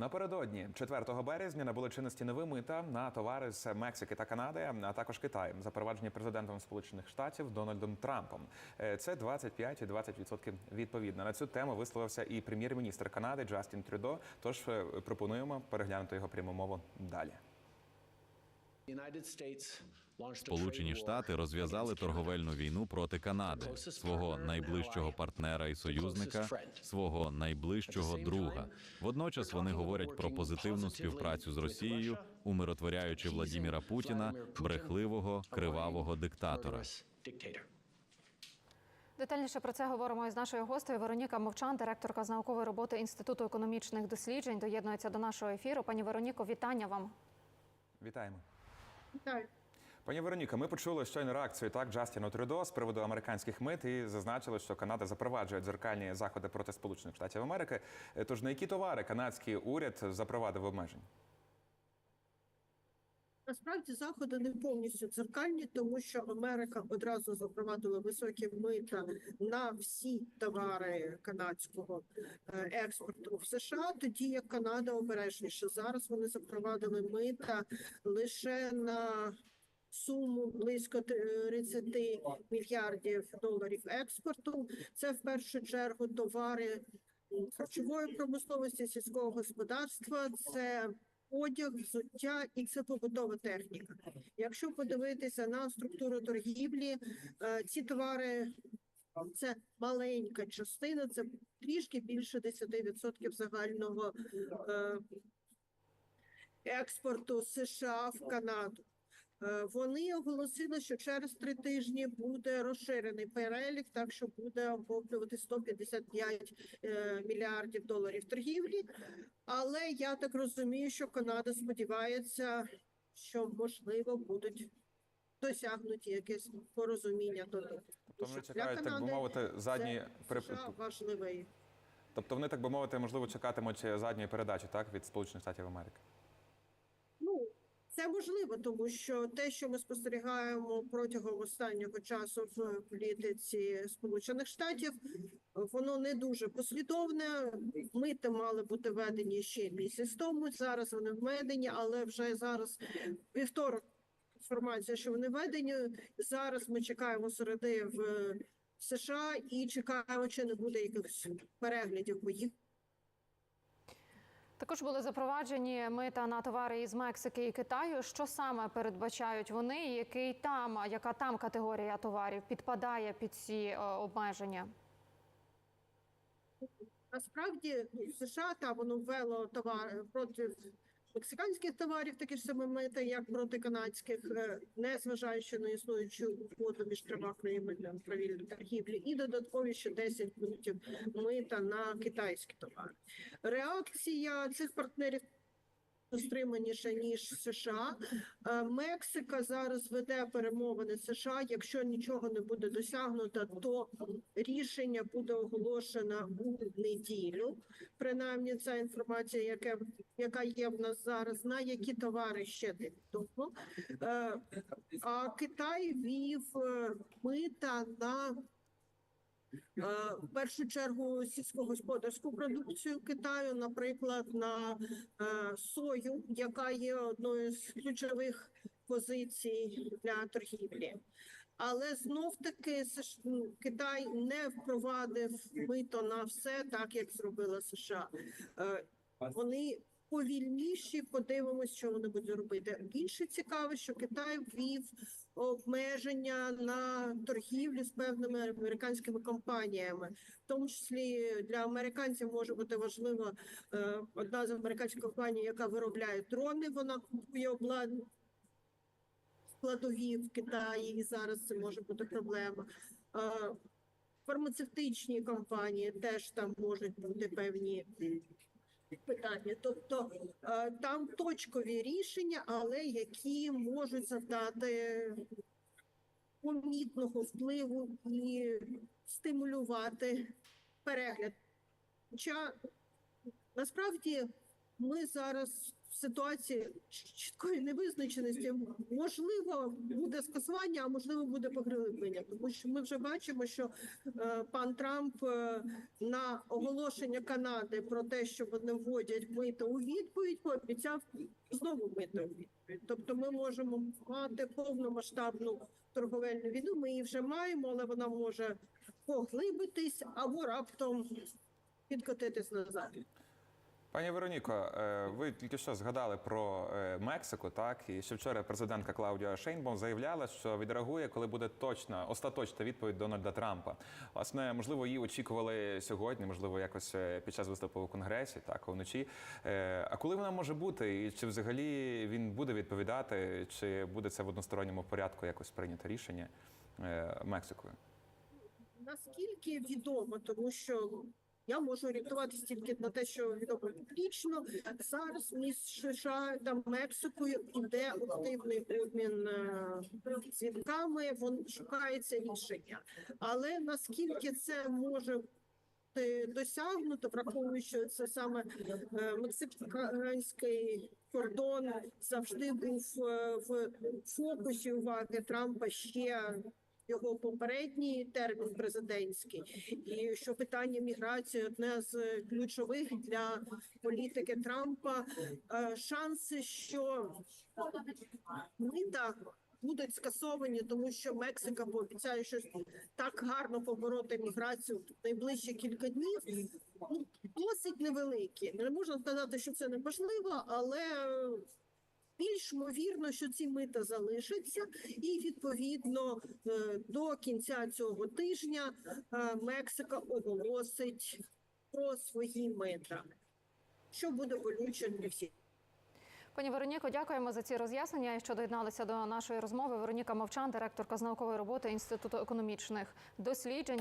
Напередодні 4 березня набули чинності нові мита на товари з Мексики та Канади, а також Китаю, запроваджені президентом Сполучених Штатів Дональдом Трампом. Е, Це 25 і 20% відповідно. На цю тему висловився і прем'єр-міністр Канади Джастін Трюдо. Тож е, пропонуємо переглянути його пряму мову далі. Сполучені Штати розв'язали торговельну війну проти Канади, свого найближчого партнера і союзника, свого найближчого друга. Водночас вони говорять про позитивну співпрацю з Росією, умиротворяючи Владіміра Путіна, брехливого кривавого диктатора. Детальніше про це говоримо із нашою гостею Вероніка Мовчан, директорка з наукової роботи Інституту економічних досліджень. Доєднується до нашого ефіру. Пані Вероніко, вітання вам. Вітаємо. Так. Пані Вероніка, ми почули щойно реакцію так Джастіна Трюдо з приводу американських мит і зазначили, що Канада запроваджує дзеркальні заходи проти Сполучених Штатів Америки. Е, Тож на які товари канадський уряд запровадив обмеження? Насправді заходи не повністю дзеркальні, тому що Америка одразу запровадила високі мита на всі товари канадського е, експорту в США. Тоді як Канада обережніше зараз вони запровадили мита лише на суму близько 30 мільярдів доларів експорту. Це в першу чергу товари харчової промисловості, сільського господарства. Це одяг, взуття і це побутова техніка. Якщо подивитися на структуру торгівлі, е, ці товари це маленька частина, це трішки більше 10% загального е, експорту США в Канаду. Е, Вони оголосили, що через три тижні буде розширений перелік, так що буде охоплювати 155 е, мільярдів доларів торгівлі. Але я так розумію, що Канада сподівається, що можливо будуть досягнуті якесь порозуміння до того. Тобто вони чекають, так би мовити, задні важливий. Тобто вони, так би мовити, можливо, чекатимуть задньої передачі так від Сполучених Штатів Америки. Це можливо, тому що те, що ми спостерігаємо протягом останнього часу в політиці Сполучених Штатів, воно не дуже послідовне. Мити мали бути введені ще місяць тому. Зараз вони введені, але вже зараз вівторок. Інформація, що вони введені. Зараз ми чекаємо середи в США і чекаємо, чи не буде якихось переглядів по їх Також були запроваджені мита на товари із Мексики і Китаю. Що саме передбачають вони? Який там, яка там категорія товарів підпадає під ці е, обмеження? Насправді США та воно ввело товар проти мексиканських товарів, такі ж саме мити, як проти канадських, е, не зважаючи на існуючу угоду між трьома країнами про вільну торгівлі, і додаткові ще 10 пунктів мита на китайські товари. Реакція цих партнерів стриманіше ніж США. Е, Мексика зараз веде перемовини США. Якщо нічого не буде досягнуто, то рішення буде оголошено у неділю. Принаймні, ця інформація, яка, яка є в нас зараз, на які товари ще не відомо. А Китай вів е, мита на Е, В першу чергу сільськогосподарську продукцію Китаю, наприклад, на е, сою, яка є одною з ключових позицій для торгівлі. Але знов таки Китай не впровадив мито на все, так як зробила США. Вони повільніші, подивимось, що вони будуть робити. Більше цікаво, що Китай ввів обмеження на торгівлю з певними американськими компаніями, в тому числі для американців може бути важливо е, одна з американських компаній, яка виробляє дрони. Вона купує обладнання складові в Китаї, і зараз це може бути проблема. Е, Фармацевтичні компанії теж там можуть бути певні питання. Тобто е, там точкові рішення, але які можуть завдати помітного впливу і стимулювати перегляд. Хоча насправді ми зараз в ситуації чіткої невизначеності можливо буде скасування, а можливо буде поглиблення. Тому що ми вже бачимо, що е, пан Трамп е, на оголошення Канади про те, що вони вводять мито у відповідь, пообіцяв знову мито у відповідь. Тобто, ми можемо мати повномасштабну торговельну війну. Ми її вже маємо, але вона може поглибитись або раптом підкотитись назад. Пані Вероніко, е, ви тільки що згадали про е, Мексику, так і ще вчора президентка Клаудіа Шейнбом заявляла, що відреагує, коли буде точна остаточна відповідь Дональда Трампа. Власне, можливо, її очікували сьогодні, можливо, якось е, під час виступу у конгресі, так вночі. А коли вона може бути, і чи взагалі він буде відповідати, чи буде це в односторонньому порядку якось прийнято рішення Мексикою? Наскільки відомо, тому що я можу орієнтуватися тільки на те, що відомо публічно. Зараз між США та Мексикою іде активний обмін е, дзвінками, вон шукається рішення. Але наскільки це може досягнуто, враховуючи, це саме е, мексиканський кордон завжди був е, в фокусі уваги Трампа ще його попередній термін президентський, і що питання міграції одне з ключових для політики Трампа. Е, Шанси, що мита будуть скасовані, тому що Мексика пообіцяє щось так гарно побороти міграцію в найближчі кілька днів. Ну, досить невеликі. Не можна сказати, що це неможливо, але більш ймовірно, що ці мита залишаться, і відповідно е, до кінця цього тижня е, Мексика оголосить про свої мита, що буде болюче для всіх. Пані Вероніко, дякуємо за ці роз'яснення. Що доєдналися до нашої розмови. Вероніка Мовчан, директорка з наукової роботи Інституту економічних досліджень.